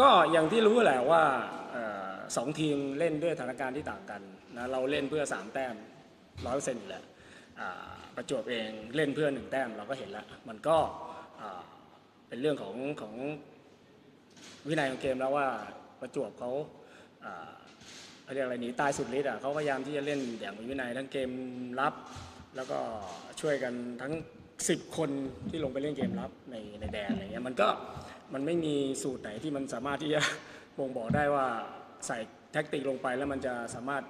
ก็อย่างที่รู้แหละว่าสองทีมเล่นด้วยสถานการณ์ที่ต่างกันนะเราเล่นเพื่อสามแต้มร้อยเปอร์เซ็นต์อยู่แล้วประจวบเองเล่นเพื่อหนึ่งแต้มเราก็เห็นแล้ว มันก็เป็นเรื่องของของวินัยของเกมแล้วว่าประจวบเขาอ่าเขาเรียกอะไรหนีตายสุดฤทธิ์อะเขาพยายามที่จะเล่นอย่างมีวินัยทั้งเกมรับ แล้วก็ช่วยกันทั้ง 10 คนที่ลงไปเล่นเกมรับในในแดนอะไรเงี้ยมันก็มันไม่มีสูตรไหนที่มันสามารถที่จะบ่งบอกได้ว่าใส่แท็กติกลงไปแล้วมันจะสามารถ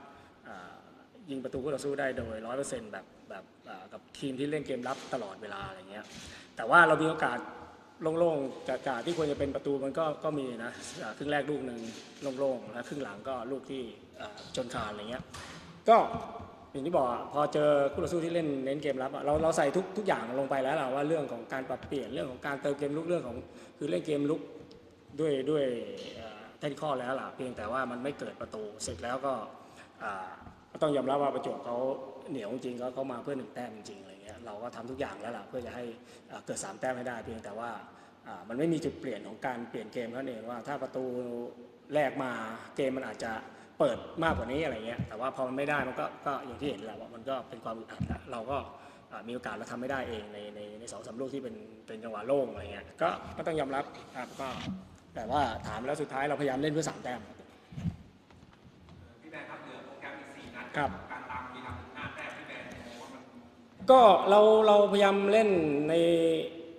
ยิงประตูคู่ต่อสู้ได้โดยร้อยเปอร์เซ็นต์แบบแบบกับทีมที่เล่นเกมรับตลอดเวลาอะไรเงี้ยแต่ว่าเรามีโอกาสโล่งๆจากาที่ควรจะเป็นประตูมันก็ก็มีนะครึ่งแรกลูกหนึ่งโล่งๆแล้วครึ่งหลังก็ลูกที่ชนคานอะไรเงี้ยก็ อย่างที่บอกอะพอเจอคู่ต่อสู้ที่เล่นเน้นเกมรับอะเราเราใส่ทุกทุกอย่างลงไปแล้วล่ะว่าเรื่องของการปรับเปลี่ยนเรื่องของการเติมเกมลุกเรื่องของคือเล่นเกมลุกด้วยด้วยเทคนิคแล้วล่ะเพียงแต่ว่ามันไม่เกิดประตูเสร็จแล้วก็ต้องยอมรับว่าประจวบเขาเหนียวจริงเขาเขามาเพื่อหนึ่งแต้มจริงๆอะไรเงี้ยเราก็ทำทุกอย่างแล้วล่ะเพื่อจะให้เกิดสามแต้มให้ได้ เพียงแต่ว่ามันไม่มีจุดเปลี่ยนของการเปลี่ยนเกมเท่านั้นเองว่าถ้าประตูแรกมาเกมมันอาจจะ เปิดมากกว่านี้อะไรเงี้ยแต่ว่าพอมันไม่ได้มันก็ก็อย่างที่เห็นแหละว่ามันก็เป็นความอึดอัดแล้วเราก็อ่ามีโอกาสเราทำไม่ได้เองในในในสองสามลูกที่เป็นเป็นจังหวะโล่งอะไรเงี้ยก็ก็ต้องยอมรับครับก็แต่ว่าถามแล้วสุดท้ายเราพยายามเล่นเพื่อสามแต้มพี่แบนครับเหลือโปรแกรมอีกสี่นัดครับการตามมีทำห้าแต้มพี่แบนมองว่ามันก็เราเราพยายามเล่นใน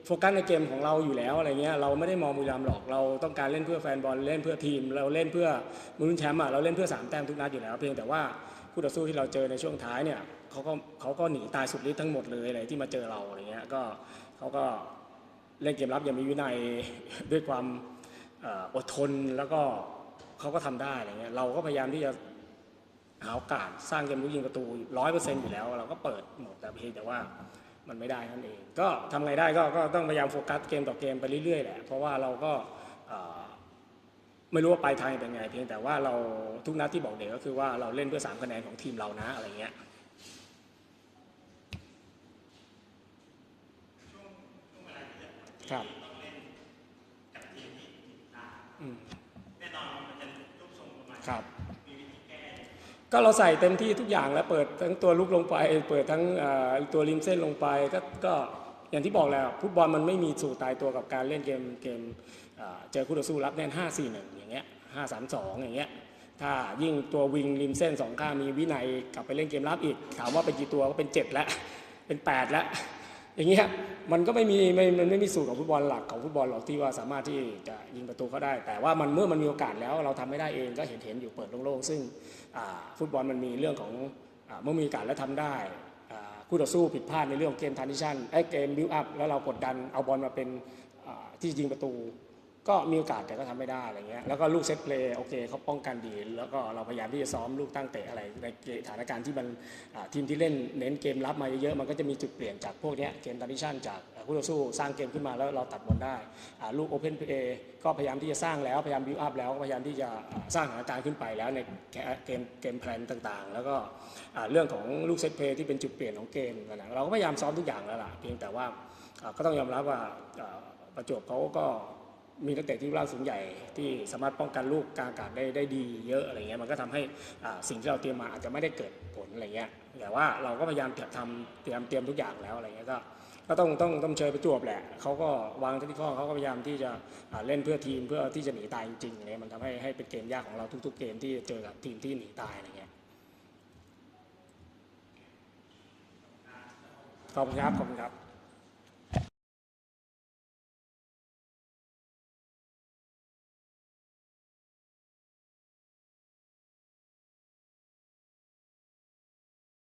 โฟกัสในเกมของเราอยู่แล้วอะไรเงี้ยเราไม่ได้มองบุรีรัมย์หรอกเราต้องการเล่นเพื่อแฟนบอลเล่นเพื่อทีม เราเล่นเพื่อมุนแชมป์อะเราเล่นเพื่อสามแต้มทุกนัดอยู่แล้วเพียงแต่ว่าคู่ต่อสู้ที่เราเจอในช่วงท้ายเนี่ยเขาก็เขาก็หนีตายสุดฤทธิ์ทั้งหมดเลยอะไรที่มาเจอเราอะไรเงี้ยก็เขาก็เล่นเกมรับอย่างมีวินัยด้วยความอดทนแล้วก็เขาก็ทำได้อะไรเงี้ยเราก็พยายามที่จะหาโอกาสสร้างเกมลุกยิงประตูร้อยเปอร์เซ็นต์อยู่แล้ว เราก็เปิดหมดแต่เพียงแต่ว่า มันไม่ได้นั่นเอง ก็ทำไงได้ก็ก็ต้องพยายามโฟกัสเกมต่อเกมไปเรื่อยๆแหละเพราะว่าเราก็เอ่อไม่รู้ว่าปลายทางเป็นไง เพียงแต่ว่าเราทุกนัดที่บอกเด็กก็คือว่าเราเล่นเพื่อสามคะแนนของทีมเรานะอะไรเงี้ยครับอืมครับ ก็เราใส่เต็มที่ทุกอย่างแล้วเปิดทั้งตัวลุกลงไป เปิดทั้งตัวริมเส้นลงไปก็ก็อย่างที่บอกแล้วฟุตบอลมันไม่มีสูตรตายตัวกับการเล่นเกมเกมเอ่อเจอคู่ต่อสู้รับแน่น 5 4 1 อย่างเงี้ย5 3 2 อย่างเงี้ยถ้ายิ่งตัววิงริมเส้นสองข้างมีวินัยกลับไปเล่นเกมรับอีก ถามว่าเป็นกี่ตัวก็เป็น 7 แล้ว เป็น 8 แล้ว อย่างเงี้ย มันก็ไม่มีไม่มันไม่มีสูตรของฟุตบอลหลักของฟุตบอลหรอกที่ว่าสามารถที่จะยิงประตูเขาได้ แต่ว่ามันเมื่อมันมีโอกาสแล้วเราทำไม่ได้เองก็เห็นเห็นอยู่เปิดโล่งๆซึ่งฟุตบอลมันมีเรื่องของเมื่อมีโอกาสแล้วทำได้คู่ต่อสู้ผิดพลาดในเรื่องเกมทานิชันไอ้เกมบิวอัพแล้วเรากดดันเอาบอลมาเป็นที่ยิงประตู ก็มีโอกาสแต่ก็ทำไม่ได้อะไรเงี้ยแล้วก็ลูกเซตเพลย์โอเคเขาป้องกันดี แล้วก็เราพยายามที่จะซ้อมลูกตั้งเตะอะไรในสถานการณ์ที่มันทีมที่เล่นเน้นเกมรับมาเยอะๆมันก็จะมีจุดเปลี่ยนจากพวกเนี้ยเกมดันดิชั่นจากคู่ต่อสู้สร้างเกมขึ้นมาแล้วเราตัดบอลได้ลูกโอเพนเพลย์ก็พยายามที่จะสร้างแล้วพยายามบิวอัพแล้วพยายามที่จะสร้างสถานการณ์ขึ้นไปแล้วในเกมเกมแพลนต่างๆ แล้วก็เรื่องของลูกเซตเพลย์ที่เป็นจุดเปลี่ยนของเกมนะเราก็พยายามซ้อมทุกอย่างแล้วล่ะเพียงแต่ว่าก็ต้องยอมรับว่าประจวบเขาก็ มีนักเตะที่ร่างสูงใหญ่ที่สามารถป้องกันลูกกลางอากาศได้ได้ดีเยอะอะไรเงี้ยมันก็ทำให้สิ่งที่เราเตรียมมาอาจจะไม่ได้เกิดผลอะไรเงี้ยแต่ว่าเราก็พยายามทำเตรียมเตรียมทุกอย่างแล้วอะไรเงี้ยก็ก็ต้องต้องต้องเชยประจวบแหละเขาก็วางที่ข้อเขาก็พยายามที่จะเล่นเพื่อทีมเพื่อที่จะหนีตายจริงๆเนี่ยมันทำให้ให้เป็นเกมยากของเราทุก ๆ เกมที่เจอกับทีมที่หนีตายอะไรเงี้ยขอบคุณครับขอบคุณครับ